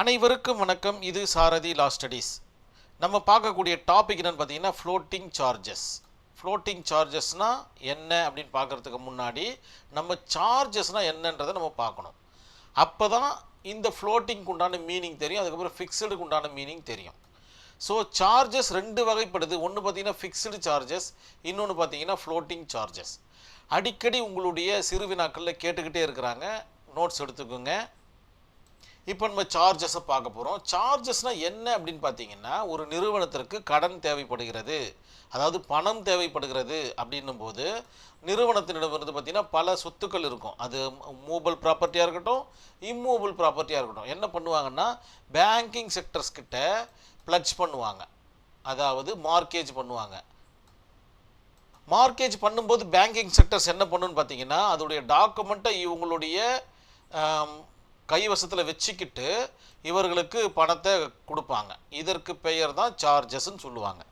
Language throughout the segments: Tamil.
அனைவருக்கும் வணக்கம். இது சாரதி லா ஸ்டடீஸ் நம்ம பார்க்கக்கூடிய டாபிக் என்னன்னு பார்த்தீங்கன்னா ஃப்ளோட்டிங் சார்ஜஸ் ஃப்ளோட்டிங் சார்ஜஸ்னால் என்ன அப்படின்னு பார்க்குறதுக்கு முன்னாடி நம்ம சார்ஜஸ்னால் என்னன்றதை நம்ம பார்க்கணும். அப்போ தான் இந்த ஃப்ளோட்டிங்க்கு உண்டான மீனிங் தெரியும். அதுக்கப்புறம் ஃபிக்ஸடுக்கு உண்டான மீனிங் தெரியும். ஸோ சார்ஜஸ் ரெண்டு வகைப்படுது. ஒன்று பார்த்தீங்கன்னா ஃபிக்ஸ்டு சார்ஜஸ் இன்னொன்று பார்த்தீங்கன்னா ஃப்ளோட்டிங் சார்ஜஸ் அடிக்கடி உங்களுடைய சிறு வினாக்களில் கேட்டுக்கிட்டே இருக்கிறாங்க. நோட்ஸ் எடுத்துக்கோங்க. இப்போ நம்ம சார்ஜஸை பார்க்க போகிறோம் சார்ஜஸ்னால் என்ன அப்படின்னு பார்த்தீங்கன்னா ஒரு நிறுவனத்திற்கு கடன் தேவைப்படுகிறது. அதாவது பணம் தேவைப்படுகிறது அப்படின்னும் போது நிறுவனத்தினிடமிருந்து பார்த்தீங்கன்னா பல சொத்துக்கள் இருக்கும். அது மூவபிள் ப்ராப்பர்ட்டியாக இருக்கட்டும் இம்மூவபிள் ப்ராப்பர்ட்டியாக இருக்கட்டும். என்ன பண்ணுவாங்கன்னா பேங்கிங் செக்டர்ஸ் கிட்ட ப்ளட்ஜ் பண்ணுவாங்க. அதாவது மார்க்கேஜ் பண்ணுவாங்க. மார்க்கேஜ் பண்ணும்போது பேங்கிங் செக்டர்ஸ் என்ன பண்ணுன்னு பார்த்தீங்கன்னா அதோடைய டாக்குமெண்ட்டை இவங்களுடைய கைவசத்தில் வச்சுக்கிட்டு இவர்களுக்கு பணத்தை கொடுப்பாங்க. இதற்கு பெயர் தான் சார்ஜஸ்ன்னு சொல்லுவாங்க.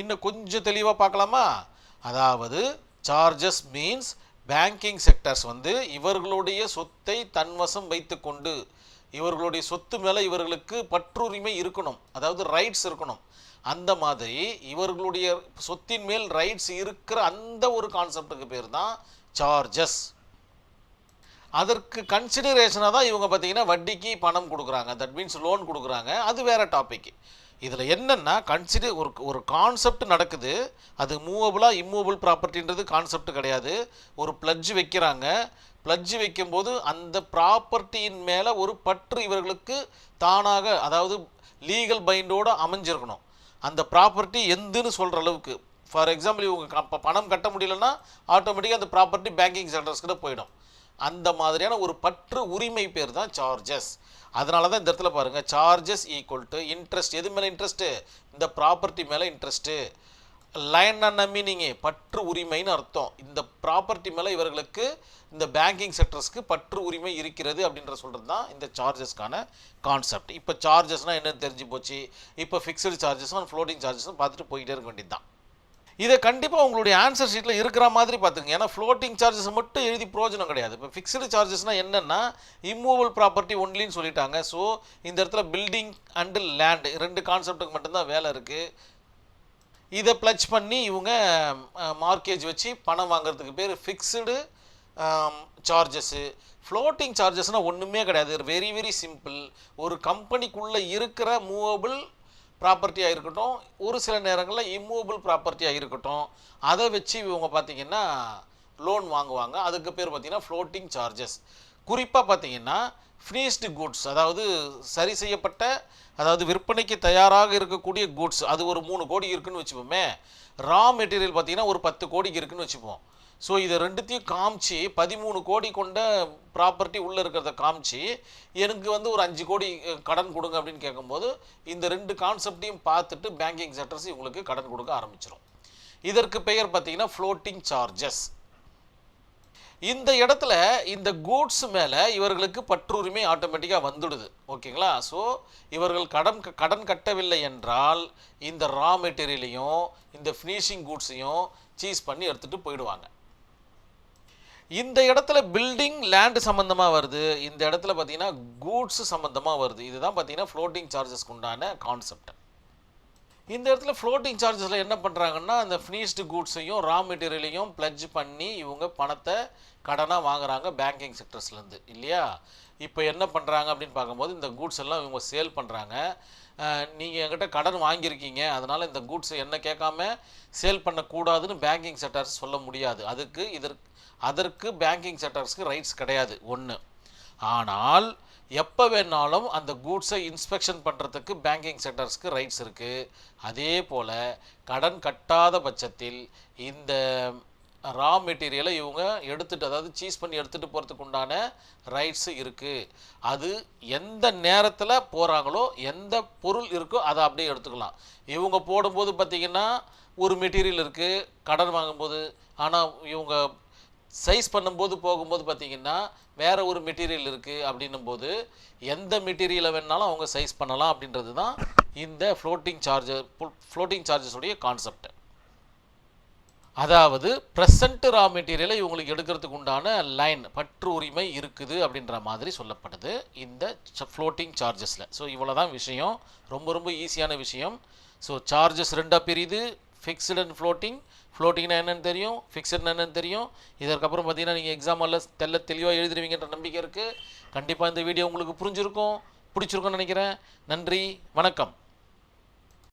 இன்னும் கொஞ்சம் தெளிவாக பார்க்கலாமா? அதாவது சார்ஜஸ் மீன்ஸ் பேங்கிங் செக்டர்ஸ் வந்து இவர்களுடைய சொத்தை தன்வசம் வைத்துக்கொண்டு இவர்களுடைய சொத்து மேலே இவர்களுக்கு பற்றுரிமை இருக்கணும். அதாவது ரைட்ஸ் இருக்கணும். அந்த மாதிரி இவர்களுடைய சொத்தின் மேல் ரைட்ஸ் இருக்கிற அந்த ஒரு கான்செப்டுக்கு பேர் தான் சார்ஜஸ் அதற்கு கன்சிடரேஷனாக தான் இவங்க பார்த்தீங்கன்னா வட்டிக்கு பணம் கொடுக்குறாங்க. தட் மீன்ஸ் லோன் கொடுக்குறாங்க. அது வேறு டாபிக் இதில் என்னென்னா கன்சிடர் ஒரு ஒரு கான்செப்ட் நடக்குது. அது மூவபுளாக இம்மூவபிள் ப்ராப்பர்ட்டின்றது கான்செப்ட் கிடையாது. ஒரு பிளட்ஜ் வைக்கிறாங்க. பிளட்ஜ் வைக்கும்போது அந்த ப்ராப்பர்ட்டியின் மேலே ஒரு பற்று இவர்களுக்கு தானாக அதாவது லீகல் பைண்டோடு அமைஞ்சிருக்கணும். அந்த ப்ராப்பர்ட்டி எந்துன்னு சொல்கிற அளவுக்கு. ஃபார் எக்ஸாம்பிள் இவங்க ப- பணம் கட்ட முடியலன்னா ஆட்டோமேட்டிக்காக அந்த ப்ராப்பர்ட்டி பேங்கிங் சென்டர்ஸ்கிட்ட போயிடும். அந்த மாதிரியான ஒரு பற்று உரிமை பேர் தான் சார்ஜஸ் அதனால தான் இந்த இடத்துல பாருங்கள் சார்ஜஸ் ஈக்குவல் டு இன்ட்ரெஸ்ட் எது மேலே இன்ட்ரெஸ்ட்டு இந்த ப்ராப்பர்ட்டி மேலே இன்ட்ரெஸ்ட்டு லைன் நம்பி நீங்கள் பற்று உரிமைன்னு அர்த்தம். இந்த ப்ராப்பர்ட்டி மேலே இவர்களுக்கு இந்த பேங்கிங் செக்டர்ஸ்க்கு பற்று உரிமை இருக்கிறது அப்படின்ற சொல்கிறது தான் இந்த சார்ஜஸ்க்கான கான்செப்ட் இப்போ சார்ஜஸ்னால் என்னென்னு தெரிஞ்சு போச்சு. இப்போ ஃபிக்ஸ்டு சார்ஜஸும் ஃப்ளோட்டிங் சார்ஜஸும் பார்த்துட்டு போயிட்டே இருக்க வேண்டியது தான் இதை கண்டிப்பாக உங்களுடைய ஆன்சர் ஷீட்டில் இருக்கிற மாதிரி பார்த்துங்க ஏன்னா ஃப்ளோட்டிங் சார்ஜஸ் மட்டும் எழுதி பிரயோஜனம் கிடையாது. இப்போ ஃபிக்ஸ்டு சார்ஜஸ்னால் என்னென்னா இம்மூவல் ப்ராப்பர்ட்டி ஒன்லின்னு சொல்லிட்டாங்க. ஸோ இந்த இடத்துல பில்டிங் அண்டு லேண்டு ரெண்டு கான்செப்டுக்கு மட்டும்தான் வேலை இருக்குது இதை ப்ளச் பண்ணி இவங்க மார்க்கேஜ் வச்சு பணம் வாங்குறதுக்கு பேர் ஃபிக்ஸ்டு சார்ஜஸ்ஸு ஃப்ளோட்டிங் சார்ஜஸ்னால் ஒன்றுமே கிடையாது. வெரி வெரி சிம்பிள் ஒரு கம்பெனிக்குள்ளே இருக்கிற மூவபிள் ப்ராப்பர்ட்டியாக இருக்கட்டும் ஒரு சில நேரங்களில் இம்மூவபிள் ப்ராப்பர்ட்டியாக இருக்கட்டும் அதை வச்சு இவங்க பார்த்தீங்கன்னா லோன் வாங்குவாங்க. அதுக்கு பேர் பார்த்தீங்கன்னா ஃப்ளோட்டிங் சார்ஜஸ் குறிப்பாக பார்த்தீங்கன்னா ஃபினிஷ்டு குட்ஸ் அதாவது சரி செய்யப்பட்ட அதாவது விற்பனைக்கு தயாராக இருக்கக்கூடிய குட்ஸ் அது ஒரு மூணு கோடி இருக்குதுன்னு வச்சுப்போமே. ரா மெட்டீரியல் பார்த்தீங்கன்னா ஒரு பத்து கோடிக்கு இருக்குன்னு வச்சுப்போம். ஸோ இதை ரெண்டுத்தையும் காமிச்சு பதிமூணு கோடி கொண்ட ப்ராப்பர்ட்டி உள்ளே இருக்கிறத காமிச்சு எனக்கு வந்து ஒரு அஞ்சு கோடி கடன் கொடுங்க அப்படின்னு கேட்கும்போது இந்த ரெண்டு கான்செப்டையும் பார்த்துட்டு பேங்கிங் செக்டர்ஸ் இவங்களுக்கு கடன் கொடுக்க ஆரம்பிச்சிடும் இதற்கு பெயர் பார்த்தீங்கன்னா ஃப்ளோட்டிங் சார்ஜஸ் இந்த இடத்துல இந்த கூட்ஸ் மேலே இவர்களுக்கு பற்றுரிமை ஆட்டோமேட்டிக்காக வந்துடுது. ஓகேங்களா? ஸோ இவர்கள் கடன் கடன் கட்டவில்லை என்றால் இந்த ரா மெட்டீரியலையும் இந்த ஃபினிஷிங் கூட்ஸையும் சீஸ் பண்ணி எடுத்துகிட்டு போயிடுவாங்க. இந்த இடத்துல பில்டிங் லேண்டு சம்மந்தமாக வருது. இந்த இடத்துல பார்த்தீங்கன்னா கூட்ஸ் சம்மந்தமாக வருது. இதுதான் பார்த்தீங்கன்னா ஃப்ளோட்டிங் சார்ஜஸ்க்கு உண்டான கான்செப்ட் இந்த இடத்துல ஃப்ளோட்டிங் சார்ஜஸில் என்ன பண்ணுறாங்கன்னா அந்த ஃபினிஷ்டு கூட்ஸையும் ரா மெட்டீரியலையும் பிளட்ஜ் பண்ணி இவங்க பணத்தை கடனாக வாங்குறாங்க பேங்கிங் செக்டர்ஸ்லேருந்து இல்லையா? இப்போ என்ன பண்ணுறாங்க அப்படின்னு பார்க்கும்போது இந்த கூட்ஸ் எல்லாம் இவங்க சேல் பண்ணுறாங்க நீங்கள் என்கிட்ட கடன் வாங்கியிருக்கீங்க அதனால் இந்த கூட்ஸை என்ன கேட்காம சேல் பண்ணக்கூடாதுன்னு பேங்கிங் செக்டர்ஸ் சொல்ல முடியாது. அதுக்கு இதற்கு அதற்கு பேங்கிங் செக்டர்ஸ்க்கு ரைட்ஸ் கிடையாது. ஒன்று ஆனால் எப்போ வேணாலும் அந்த கூட்ஸை இன்ஸ்பெக்ஷன் பண்ணுறதுக்கு பேங்கிங் செக்டர்ஸ்க்கு ரைட்ஸ் இருக்குது அதே போல் கடன் கட்டாத பட்சத்தில் இந்த ரா மெட்டீரியலை இவங்க எடுத்துகிட்டு அதாவது சீஸ் பண்ணி எடுத்துகிட்டு போகிறதுக்கு உண்டான ரைட்ஸு இருக்குது அது எந்த நேரத்தில் போகிறாங்களோ எந்த பொருள் இருக்கோ அதை அப்படியே எடுத்துக்கலாம். இவங்க போடும்போது பார்த்திங்கன்னா ஒரு மெட்டீரியல் இருக்குது கடன் வாங்கும்போது ஆனால் இவங்க சைஸ் பண்ணும்போது போகும்போது பார்த்தீங்கன்னா வேறு ஒரு மெட்டீரியல் இருக்குது அப்படின்னும் போது எந்த மெட்டீரியலை வேணாலும் அவங்க சைஸ் பண்ணலாம் அப்படின்றது தான் இந்த ஃப்ளோட்டிங் சார்ஜர் ஃப்ளோட்டிங் சார்ஜஸுடைய கான்செப்ட் அதாவது ப்ரெசண்ட் ரா மெட்டீரியலை இவங்களுக்கு எடுக்கிறதுக்கு உண்டான லைன் பற்று உரிமை இருக்குது அப்படின்ற மாதிரி சொல்லப்படுது இந்த ஃப்ளோட்டிங் சார்ஜஸில் ஸோ இவ்வளோ தான் விஷயம். ரொம்ப ரொம்ப ஈஸியான விஷயம். ஸோ சார்ஜஸ் ரெண்டாக பிரியுது. ஃபிக்ஸ்டு அண்ட் ஃப்ளோட்டிங் ஃப்ளோட்டிங்னா என்னென்னு தெரியும் ஃபிக்ஸ்டுனா என்னென்னு தெரியும். இதற்கப்புறம் பார்த்தீங்கன்னா நீங்கள் எக்ஸாம் எல்லாம் தெல்ல தெளிவாக எழுதுருவீங்கன்ற நம்பிக்கை இருக்குது கண்டிப்பாக இந்த வீடியோ உங்களுக்கு புரிஞ்சிருக்கும் பிடிச்சிருக்கும்னு நினைக்கிறேன். நன்றி வணக்கம்.